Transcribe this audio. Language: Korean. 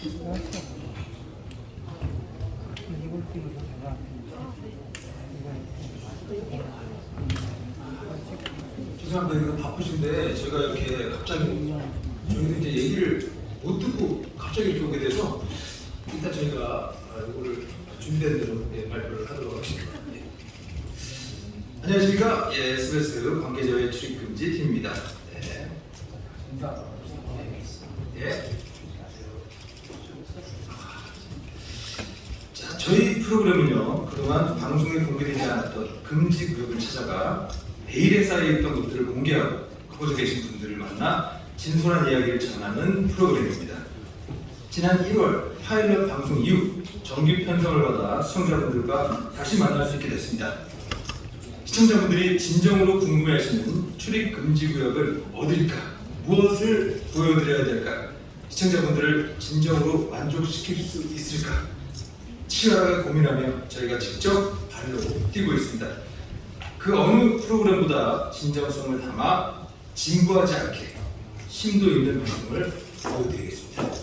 죄송합니다. 이거 바쁘신데 제가 이렇게 갑자기 저희도 이제 얘기를 못 듣고 갑자기 이렇게 오게 돼서 일단 저희가 아, 이거를 준비된 대로 예, 발표를 하도록 하겠습니다. 예. 안녕하십니까? 예, SBS 관계자의 출입 금지 팀입니다. 네. 예. 자, 저희 프로그램은요, 그동안 방송에 공개되지 않았던 금지 구역을 찾아가 베일에 쌓여있던 것들을 공개하고 그곳에 계신 분들을 만나 진솔한 이야기를 전하는 프로그램입니다. 지난 1월 파일럿 방송 이후 정규 편성을 받아 시청자분들과 다시 만날 수 있게 됐습니다. 시청자분들이 진정으로 궁금해하시는 출입 금지 구역을 어딜까? 무엇을 보여드려야 될까? 시청자분들을 진정으로 만족시킬 수 있을까? 치열하게 고민하며 저희가 직접 발로 뛰고 있습니다. 그 어느 프로그램보다 진정성을 담아 진부하지 않게 심도 있는 방송을 보여드리겠습니다.